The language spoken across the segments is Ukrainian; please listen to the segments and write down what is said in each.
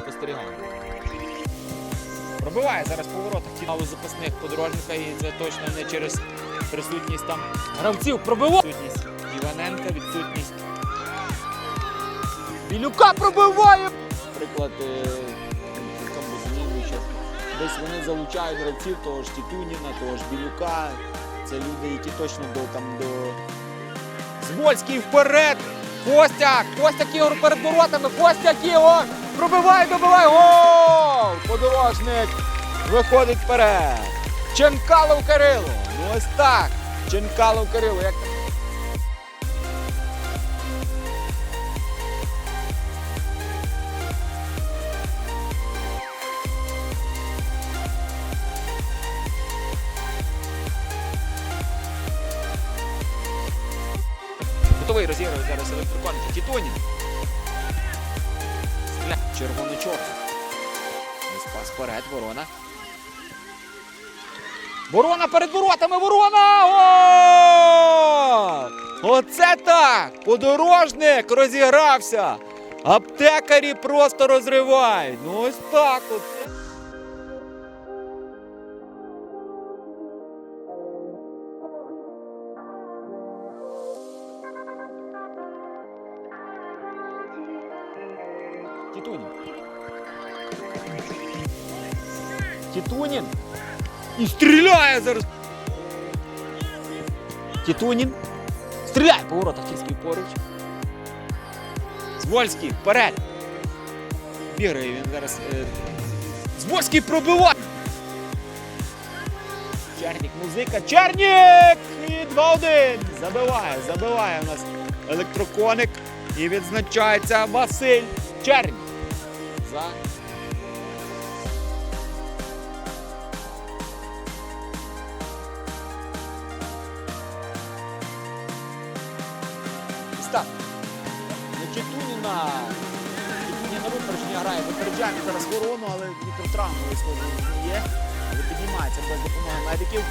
спостерігаємо. Пробиває зараз поворотах фіналу запасних подорожника і це точно не через присутність там гравців. Пробиває! Відсутність Іваненка, відсутність Білюка пробиває! Приклад е, Десь вони залучають гравців того ж Тітюніна, того ж Білюка. Це люди, які точно до там до. Звольський вперед! Костяк! Костя Кігор перед воротами! Костяк Кігор! Пробивай, добивай! Гол! Подорожник виходить вперед! Ченкалов Кирило! Ну ось так! Ченкалов Кирило! Як Готовий розіграє зараз електроконики. Тітонін. Стріляє. Червоно-чорний. Спас вперед, ворона. Ворона перед воротами! Ворона! Гол! Оце так! Подорожник розігрався! Аптекарі просто розривають. Ну ось так от. Тітунін. Тітунін. І стріляє зараз. Тітунін. Стріляє по воротах Кільський поруч. Звольський вперед. Бігає він зараз. Е... Звольський пробиває. Чернік, музика. Чернік! І 2-1. Забиває, забиває у нас електроконик. І відзначається Василь Чернік. За Став. Значить, Туніна. Туніна випередження грає. Випереджає він зараз ворону, але мікротравму схоже не є. Але піднімається без допомоги медиків.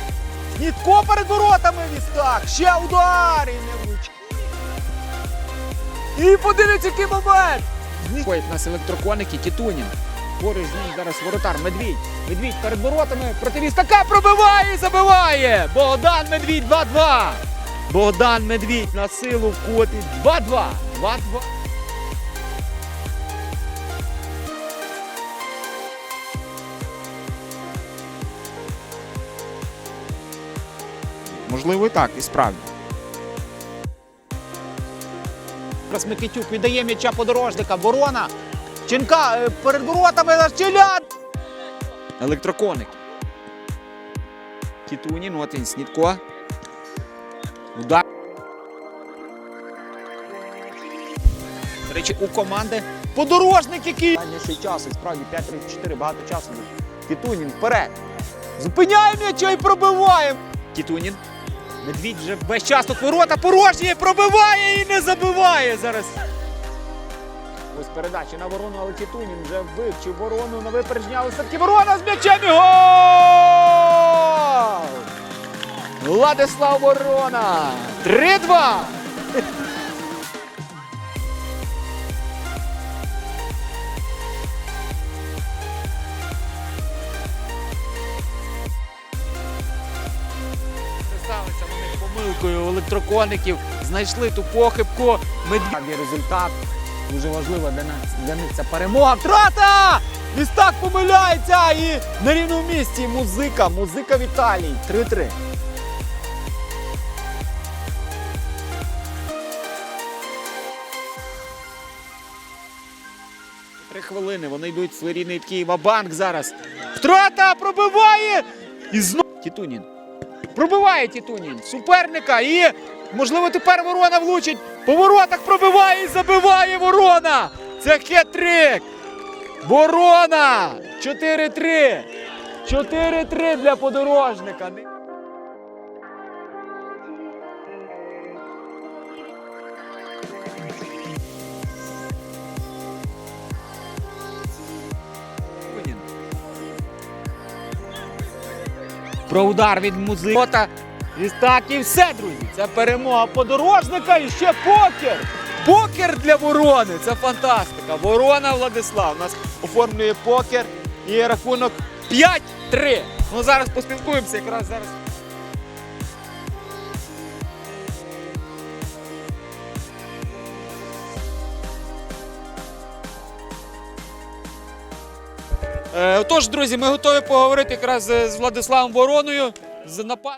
Снітко перед воротами Вістак. Ще удар! І не влучить. І подивіться, який момент! Ходять нас електроконики, Тітунін. Поруч з ним зараз воротар Медвідь. Медвідь перед воротами проти Вістака пробиває і забиває! Богдан Медвідь 2-2. Богдан Медвідь на силу вкотить 2-2. 2-2. Можливо, і так, і справді. Зараз Микитюк віддає м'яча подорожника. Ворона. Ченка е, перед воротами наш Челян. Електроконик. Тітунін, от він, Снітко. Удар. До речі, у команди подорожник, який. Ще часу, справді 5-4 багато часу. Тітунін вперед. Зупиняє м'яча і пробиває. Тітунін. Медвідь вже весь час тут ворота порожні, пробиває і не забиває зараз. Ось передача на ворону, але Тітунін вже вивчив ворону на випередження, але все-таки ворона з м'ячем і гол! Владислав Ворона! 3-2! Помилкою електрокоників, знайшли ту похибку. Медвідь результат. Дуже важливо для нас для них це перемога. Втрата! Містак помиляється і на рівному місці музика. Музика Віталій. 3-3. Три хвилини. Вони йдуть в своєрідний такий банк зараз. Втрата пробиває! І знову Тітунін. Пробиває Тітунін суперника і, можливо, тепер ворона влучить. По воротах пробиває і забиває ворона. Це хет-трик. Ворона! 4-3. 4-3 для подорожника. Про удар від музика. І так і все, друзі. Це перемога подорожника і ще покер. Покер для ворони. Це фантастика. Ворона Владислав у нас оформлює покер і рахунок 5-3. Ну зараз поспілкуємося якраз зараз. Е, Отож, друзі, ми готові поговорити якраз з з Владиславом Вороною з напад.